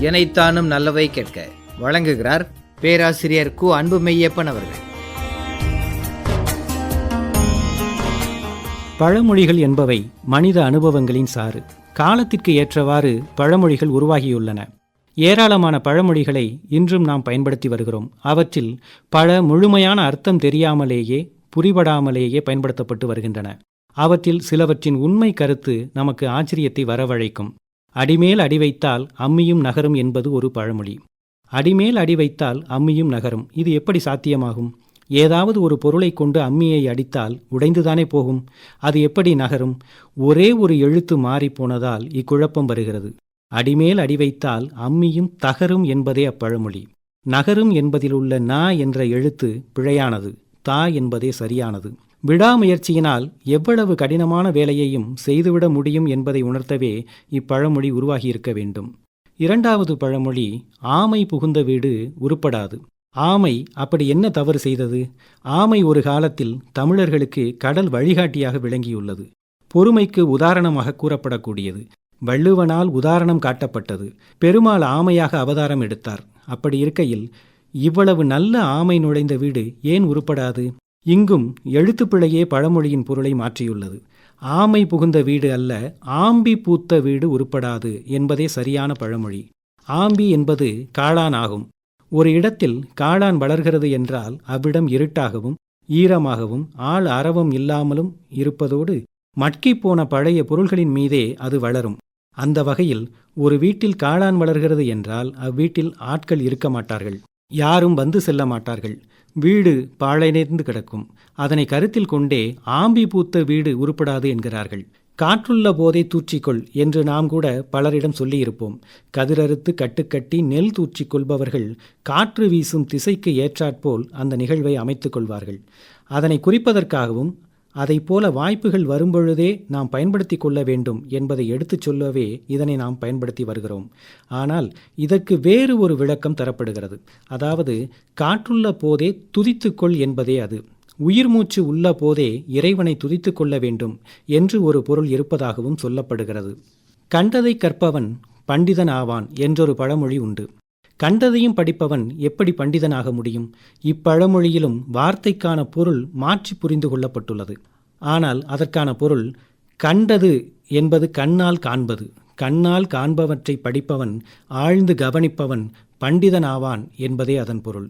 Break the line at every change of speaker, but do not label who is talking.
எனைத்தானும் நல்லவை கேட்க வழங்குகிறார் பேராசிரியர் கு அன்பு மெய்யப்பன் அவர்கள்.
பழமொழிகள் என்பவை மனித அனுபவங்களின் சாறு. காலத்திற்கு ஏற்றவாறு பழமொழிகள் உருவாகியுள்ளன. ஏராளமான பழமொழிகளை இன்றும் நாம் பயன்படுத்தி வருகிறோம். அவற்றில் பல முழுமையான அர்த்தம் தெரியாமலேயே புரிபடாமலேயே பயன்படுத்தப்பட்டு வருகின்றன. அவற்றில் சிலவற்றின் உண்மை கருத்து நமக்கு ஆச்சரியத்தை வரவழைக்கும். அடிமேல் அடி வைத்தால் அம்மியும் நகரும் என்பது ஒரு பழமொழி. அடிமேல் அடி வைத்தால் அம்மியும் நகரும். இது எப்படி சாத்தியமாகும்? ஏதாவது ஒரு பொருளை கொண்டு அம்மியை அடித்தால் உடைந்துதானே போகும்? அது எப்படி நகரும்? ஒரே ஒரு எழுத்து மாறிப்போனதால் இக்குழப்பம் வருகிறது. அடிமேல் அடி வைத்தால் அம்மியும் தகரும் என்பதே அப்பழமொழி. நகரும் என்பதிலுள்ள நா என்ற எழுத்து பிழையானது. தா என்பதே சரியானது. விடாமுயற்சியினால் எவ்வளவு கடினமான வேலையையும் செய்துவிட முடியும் என்பதை உணர்த்தவே இப்பழமொழி உருவாகியிருக்க வேண்டும். இரண்டாவது பழமொழி ஆமை புகுந்த வீடு உருப்படாது. ஆமை அப்படி என்ன தவறு செய்தது? ஆமை ஒரு காலத்தில் தமிழர்களுக்கு கடல் வழிகாட்டியாக விளங்கியுள்ளது. பொறுமைக்கு உதாரணமாக கூறப்படக்கூடியது. வள்ளுவனால் உதாரணம் காட்டப்பட்டது. பெருமாள் ஆமையாக அவதாரம் எடுத்தார். அப்படி இருக்கையில் இவ்வளவு நல்ல ஆமை நுழைந்த வீடு ஏன் உருப்படாது? இங்கும் எழுத்துப்பிழையே பழமொழியின் பொருளை மாற்றியுள்ளது. ஆமை புகுந்த வீடு அல்ல ஆம்பி பூத்த வீடு உருப்படாது என்பதே சரியான பழமொழி. ஆம்பி என்பது காளான் ஆகும். ஒரு இடத்தில் காளான் வளர்கிறது என்றால் அவ்விடம் இருட்டாகவும் ஈரமாகவும் ஆள் அரவம் இல்லாமலும் இருப்பதோடு மட்கிப் போன பழைய பொருள்களின் மீதே அது வளரும். அந்த வகையில் ஒரு வீட்டில் காளான் வளர்கிறது என்றால் அவ்வீட்டில் ஆட்கள் இருக்க மாட்டார்கள். யாரும் வந்து செல்ல மாட்டார்கள். வீடு பாழைநேர்ந்து கிடக்கும். அதனை கருத்தில் கொண்டே ஆம்பி பூத்த வீடு உருப்படாது என்கிறார்கள். காற்றுள்ள போதை தூற்றிக்கொள் என்று நாம் கூட பலரிடம் சொல்லியிருப்போம். கதிரறுத்து கட்டுக்கட்டி நெல் தூற்றிக் கொள்பவர்கள் காற்று வீசும் திசைக்கு ஏற்றாற்போல் அந்த நிகழ்வை அமைத்துக் கொள்வார்கள். அதனை குறிப்பதற்காகவும் போல வாய்ப்புகள் வரும்பொழுதே நாம் பயன்படுத்தி கொள்ள வேண்டும் என்பதை எடுத்துச் சொல்லவே இதனை நாம் பயன்படுத்தி வருகிறோம். ஆனால் இதற்கு வேறு ஒரு விளக்கம் தரப்படுகிறது. அதாவது காற்றுள்ள போதே துதித்துக்கொள் என்பதே அது. உயிர் மூச்சு உள்ள போதே இறைவனை துதித்து கொள்ள வேண்டும் என்று ஒரு பொருள் இருப்பதாகவும் சொல்லப்படுகிறது. கண்டதை கற்பவன் பண்டிதன் ஆவான் என்றொரு பழமொழி உண்டு. கண்டதையும் படிப்பவன் எப்படி பண்டிதனாக முடியும்? இப்பழமொழியிலும் வார்த்தைக்கான பொருள் மாற்றி புரிந்து கொள்ளப்பட்டுள்ளது. ஆனால் அதற்கான பொருள் கண்டது என்பது கண்ணால் காண்பது. கண்ணால் காண்பவற்றை படிப்பவன் ஆழ்ந்து கவனிப்பவன் பண்டிதனாவான் என்பதே அதன் பொருள்.